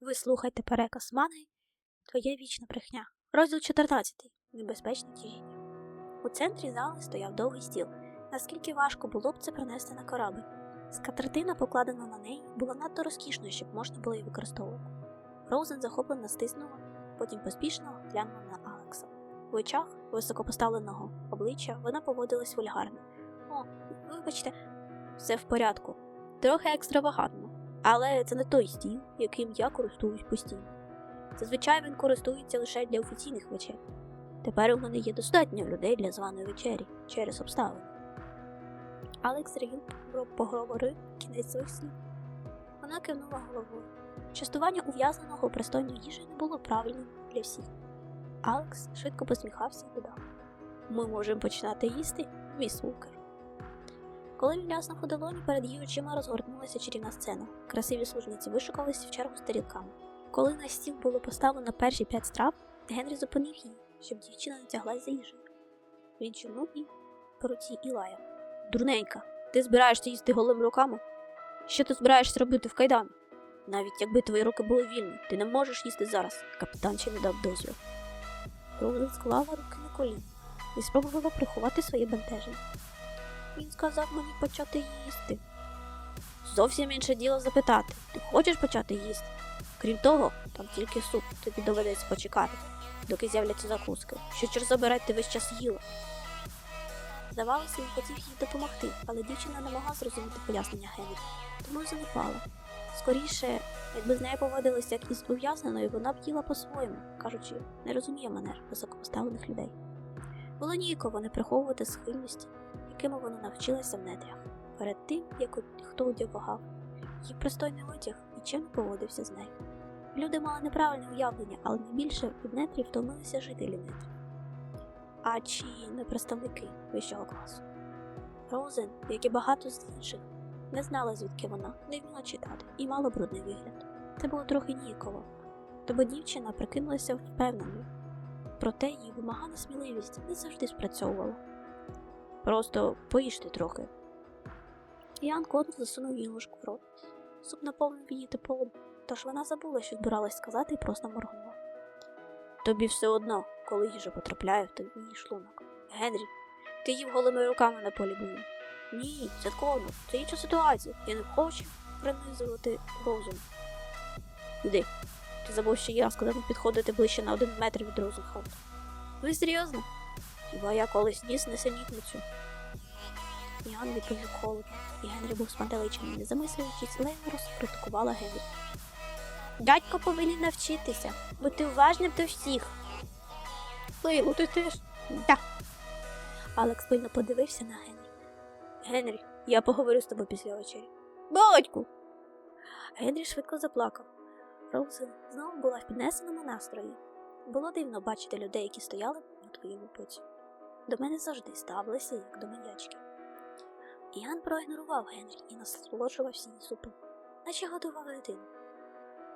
Ви слухайте переказ манги Твоя вічна брехня. Розділ 14. Небезпечне тяжіння. У центрі зали стояв довгий стіл. Наскільки важко було б це принести на корабль. Скатертина, покладена на неї, була надто розкішною, щоб можна було її використовувати. Роузен захоплено стиснула, потім поспішно глянула на Алекса. В очах високопоставленого обличчя вона поводилась вульгарно. О, вибачте, все в порядку. Трохи екстравагантно. Але це не той стіл, яким я користуюсь постійно. Зазвичай він користується лише для офіційних вечер. Тепер у мене є достатньо людей для званої вечері через обставини. Алекс Рігін поговорив кінець своїх слів. Вона кивнула головою. Частування ув'язненого пристойної їжі не було правильним для всіх. Алекс швидко посміхався і додав: Ми можемо починати їсти, міс Вукер. Коли він ляснув у долоні, перед її очима розгорнулася чарівна сцена. Красиві служниці вишукалися в чергу з тарілками. Коли на стіл було поставлено перші п'ять страв, Генрі зупинив її, щоб дівчина не тяглась за їжею. Він чорнув їй по руці і лаяв. Дурненька, ти збираєшся їсти голими руками? Що ти збираєшся робити в кайдан? Навіть якби твої руки були вільні, ти не можеш їсти зараз. Капітан ще не дав дозвіл. Роузен склала руки на коліна і спробувала приховати своє бентеження. Він сказав мені почати їсти. Зовсім інше діло запитати, ти хочеш почати їсти? Крім того, там тільки суп, тобі доведеться почекати, доки з'являться закуски. Що чор забирать ти весь час їла. Здавалося, він хотів їй допомогти, але дівчина не могла зрозуміти пояснення Генрі, тому й занепала. Скоріше, якби з нею поводилися як із ув'язненою, вона б їла по-своєму, кажучи, не розуміє манер високопоставлених людей. Було ніяково не приховувати схильності, якими вона навчилася в нетрях, перед тим, як хто одягав її пристойний одяг нічим не поводився з нею. Люди мали неправильне уявлення, але найбільше від нетрів втомилися жителі нетрів. А чи не представники вищого класу? Розен, як і багато з інших, не знала, звідки вона, не вміла читати і мала брудний вигляд. Це було трохи ніяково, тому дівчина прикинулася впевненою. Проте її вимагана сміливість не завжди спрацьовувала. Просто поїжте трохи. Ян Кот засунув їй ложку в рот. Суп наповнив її теплом, тож вона забула, що збиралась сказати, і просто моргнула. Тобі все одно, коли їжа потрапляє в твій шлунок. Генрі, ти їв голими руками на полі бою. Ні, святково, це інша ситуація. Я не хочу принизувати розум. Іди, ти забув, що я сказав підходити ближче на один метр від Розенхаунта. Ви серйозно? Хіба я колись ніс несенітницю? Ян відповів холодно, і Генрі був спантеличений, не замислюючись, Лейла розкритикувала Генрі. Дядько повинен навчитися, бути уважним до всіх. Лейло, ти теж? Так. Алекс пильно подивився на Генрі. Генрі, я поговорю з тобою після вечері. Батьку. Генрі швидко заплакав. Роузен знову була в піднесеному настрої. Було дивно бачити людей, які стояли на твоєму путі. До мене завжди ставилися, як до маньячки. Іан проігнорував Генрі і насолоджувався її супом, наче годував дитину.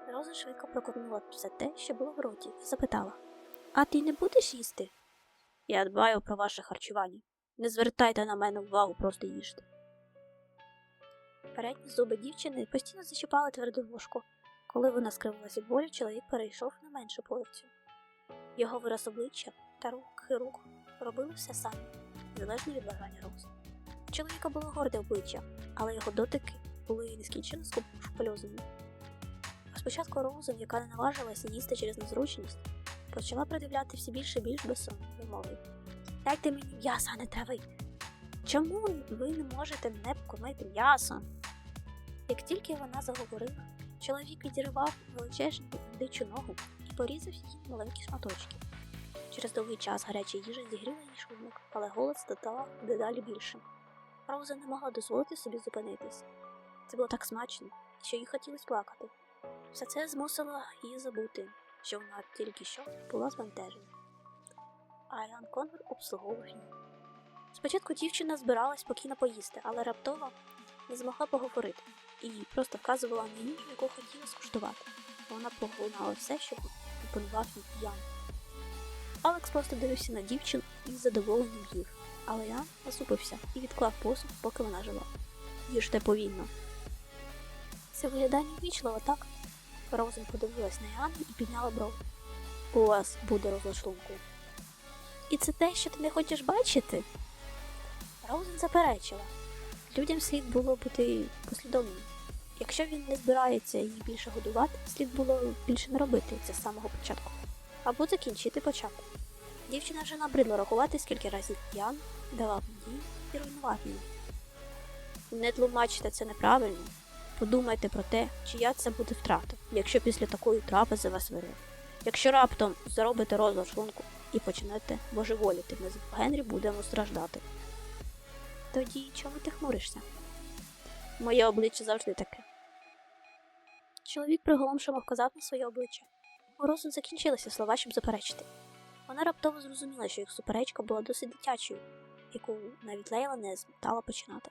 Роза швидко проковнула все те, що було в роті, і запитала А ти не будеш їсти? Я дбаю про ваше харчування. Не звертайте на мене увагу, просто їжте. Передні зуби дівчини постійно зачіпали тверду ложку. Коли вона скривилася від болю, чоловік перейшов на меншу порцію. Його вираз обличчя та руки рук робили все самі, залежно від бажання Роуз. Чоловіка було горде обличчя, але його дотики були нескінченно шпальозані. Спочатку Роузен, яка не наважилася їсти через незручність, почала придивляти все більше і більш безсонно вимовив. Дайте мені м'яса, а не трави. Чому ви не можете мене покормити м'ясом? Як тільки вона заговорила, чоловік відірвав величезну дичу ногу і порізав її маленькі шматочки. Через довгий час гаряча їжа зігріла її шлунок, але голод став дедалі більшим. Роуза не могла дозволити собі зупинитись. Це було так смачно, що їй хотілося плакати. Все це змусило її забути, що вона тільки що була збентежена. Ян Конвер обслуговував її. Спочатку дівчина збиралась спокійно поїсти, але раптово не змогла поговорити і просто вказувала на їжу, яку хотіла скуштувати. Вона поглинала все, що пропонував їй Ян. Алекс просто дивився на дівчину і з задоволенням їв, але Ян насупився і відклав посуд, поки вона жила. Їжте повільно. Це виглядає ввічливо, так? Розен подивилась на Іану і підняла брови. У вас буде розлад шлунку. І це те, що ти не хочеш бачити? Роузен заперечила. Людям слід було бути послідовним. Якщо він не збирається її більше годувати, слід було більше не робити це з самого початку. Або закінчити початок. Дівчина вже набридла рахувати, скільки разів Ян давав надії і руйнував її. Не тлумачте це неправильно. Подумайте про те, чия це буде втрата, якщо після такої трапези вас вирве. Якщо раптом заробите розлад шлунку і почнете божеволіти, ми з Генрі будемо страждати. Тоді чому ти хмуришся? Моє обличчя завжди таке. Чоловік приголомшено вказав на своє обличчя. У Розу закінчилися слова, щоб заперечити. Вона раптово зрозуміла, що їх суперечка була досить дитячою, яку навіть Лейла не змотала починати.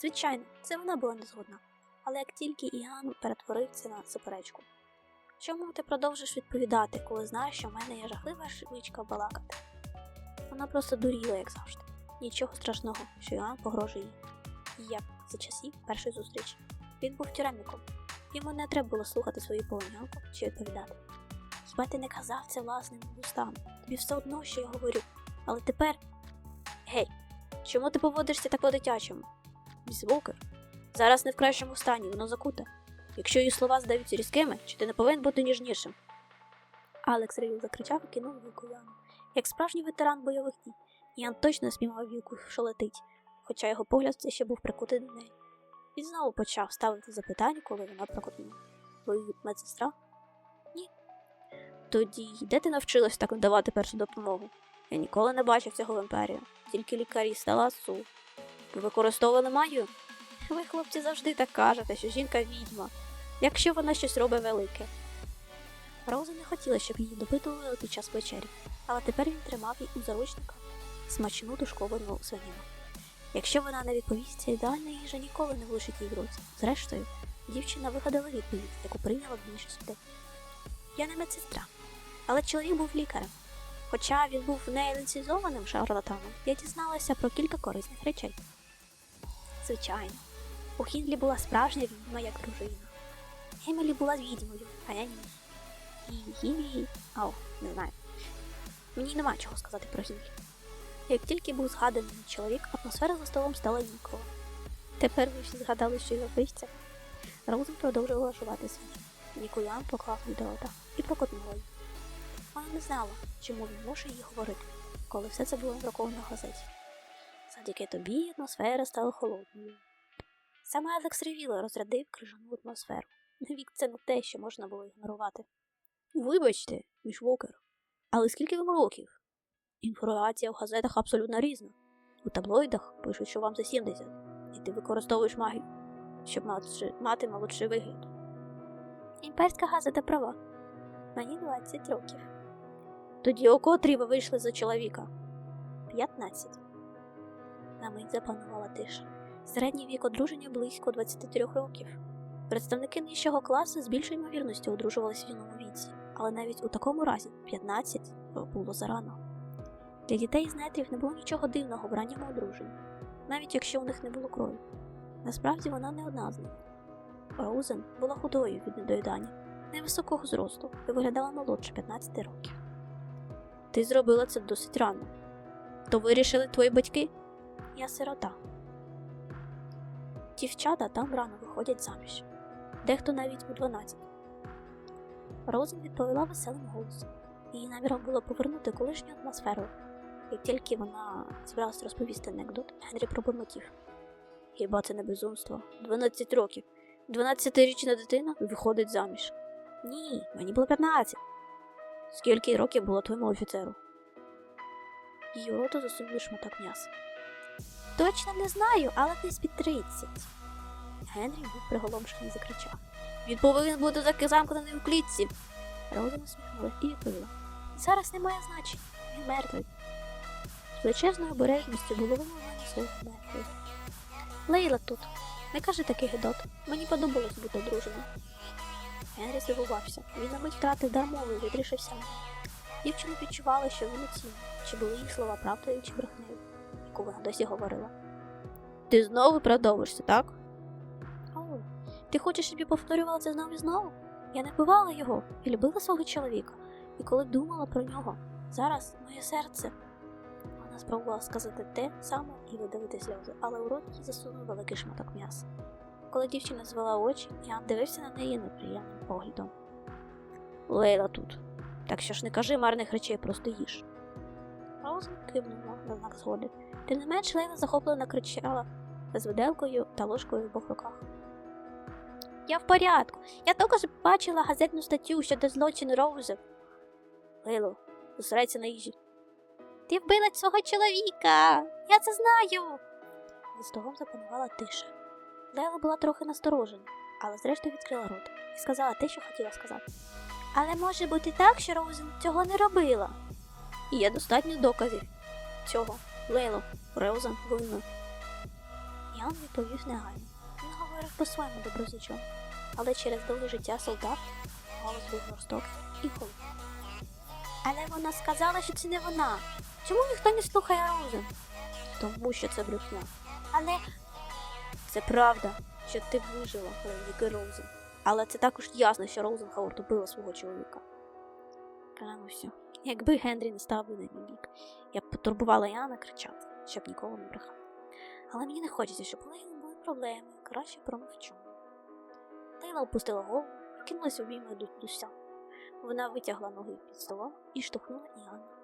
Звичайно, це вона була не згодна, але як тільки Іан перетворився на суперечку. Чому ти продовжиш відповідати, коли знаєш, що в мене є жахлива швидка балакати? Вона просто дуріла, як завжди. Нічого страшного, що Іоанн погрожує їй. Як за часів першої зустрічі. Він був тюремником. Йому не треба було слухати свою поведінку чи відповідати. Хіба ти не казав це власним устами? Тобі все одно, що я говорю. Але тепер. Гей, чому ти поводишся так по-дитячому? Міс Волкер, зараз не в кращому стані, воно закуте. Якщо її слова здаються різкими, чи ти не повинен бути ніжнішим? Алекс Ревіл закричав і кинув вилку Яну. Як справжній ветеран бойових дій, Ян точно спіймав вілку, що летить, хоча його погляд все ще був прикутий до неї. Він знову почав ставити запитання, коли вона прокотнула. Ви медсестра? Тоді де ти навчилась так надавати першу допомогу? Я ніколи не бачив цього в імперії, тільки лікарі з Таласу. Ви використовували магію? Ви, хлопці, завжди так кажете, що жінка відьма, якщо вона щось робить велике. Роза не хотіла, щоб її допитували під час вечері, але тепер він тримав її у заручниках смачну тушковану свинину. Якщо вона не відповість, ця ідеальна їжа ніколи не влучить їй в рот. Зрештою, дівчина вигадала відповідь, яку прийняла більшість людей. Я не медсестра, але чоловік був лікарем. Хоча він був не ліцензованим шарлатаном, я дізналася про кілька корисних речей. Звичайно, у Хінлі була справжня відьма як дружина. Емілі була відьмою, а я ні. І Гінлі. О, не знаю. Мені нема чого сказати про Гінлі. Як тільки був згаданий чоловік, атмосфера за столом стала нікова. Тепер ви всі згадали, що я вбивця. Роузен продовжувала жувати свій. Ніколян поклав до рота і прокотнула її. Вона не знала, чому він може їй говорити, коли все це було враковано в газеті. Завдяки тобі атмосфера стала холодною. Саме Алекс Ревіло розрядив крижану атмосферу. Навік це не те, що можна було ігнорувати. Вибачте, між Вокер, але скільки вам років? Інформація в газетах абсолютно різна. У таблоїдах пишуть, що вам за 70, і ти використовуєш магію, щоб мати молодший вигляд. Імперська газета права. Мені 20 років. Тоді у котрій ви вийшли за чоловіка? 15. На мить запанувала тиша. Середній вік одруження близько 23 років. Представники нижчого класу з більшою ймовірністю одружувалися в юному віці, але навіть у такому разі 15 було зарано. Для дітей з нетрів не було нічого дивного в ранньому одруженні, навіть якщо у них не було крові. Насправді вона не одна з них. Роузен була худою від недоїдання, невисокого зросту і виглядала молодше 15 років. Ти зробила це досить рано. То вирішили твої батьки? Я сирота. Дівчата там рано виходять заміж, дехто навіть у 12. Роузен відповіла веселим голосом. Її наміром було повернути колишню атмосферу. Як тільки вона збиралася розповісти анекдот, Генрі пробурмотів. Хіба це не безумство? 12 років. 12-річна дитина виходить заміж. Ні, мені було 15. Скільки років було твоєму офіцеру? Її у роту засунув шматок м'яса. Точно не знаю, але десь під 30. Генрі був приголомшений закричав. Він повинен бути таки замкнений в клітці. Роза насміхнула і відповіла. Зараз немає значення, він мертвий. З величезною обережністю було вимовлено слово мертвий. Лейла тут. Не кажи такий гидот. Мені подобалось бути одруженим. Генрі здивувався. Він на мить втратив дар мови відрішився. Дівчина відчувала, що він оцінює, чи були їх слова правдою чи брехнею, яку вона досі говорила. Ти знову продовжишся, так? О, ти хочеш, щоб я повторювала це знову і знову? Я не вбивала його і любила свого чоловіка. І коли думала про нього, зараз моє серце. Вона спробувала сказати те саме і видавити сльози, але у рот їй засунув великий шматок м'яса. Коли дівчина звела очі, Ян дивився на неї неприємним поглядом. Лейла тут. Так що ж не кажи марних речей, просто їж. Роузен кивнула на знак згоди. Тим не менш Лейла захоплено кричала з виделкою та ложкою в обох руках. Я в порядку. Я також бачила газетну статтю щодо злочину Роузів. Лейло, зосередься на їжі. Ти вбила свого чоловіка. Я це знаю. За столом запанувала тиша. Лейла була трохи насторожена, але зрештою відкрила рот і сказала те, що хотіла сказати. Але може бути так, що Роузен цього не робила. І є достатньо доказів цього. Лейло, Роузен винна. Ян відповів негайно. Він говорив по-своєму доброзичливо, але через довге життя солдат голос був жорстокий і холодний. Але вона сказала, що це не вона. Чому ніхто не слухає Роузен? Тому що це брехня. Але це правда, що ти вижила, Лейді Роузен. Але це також ясно, що Роузен Хауард убила свого чоловіка. Клянуся, якби Генрі не став би на мій бік, я б потурбувала Яна кричати, щоб нікого не брехати. Але мені не хочеться, щоб у Лейли були проблеми, краще промовчу. Лейла опустила голову і кинулась обійми до Дуся. Вона витягла ноги під столом і штовхнула Іоанна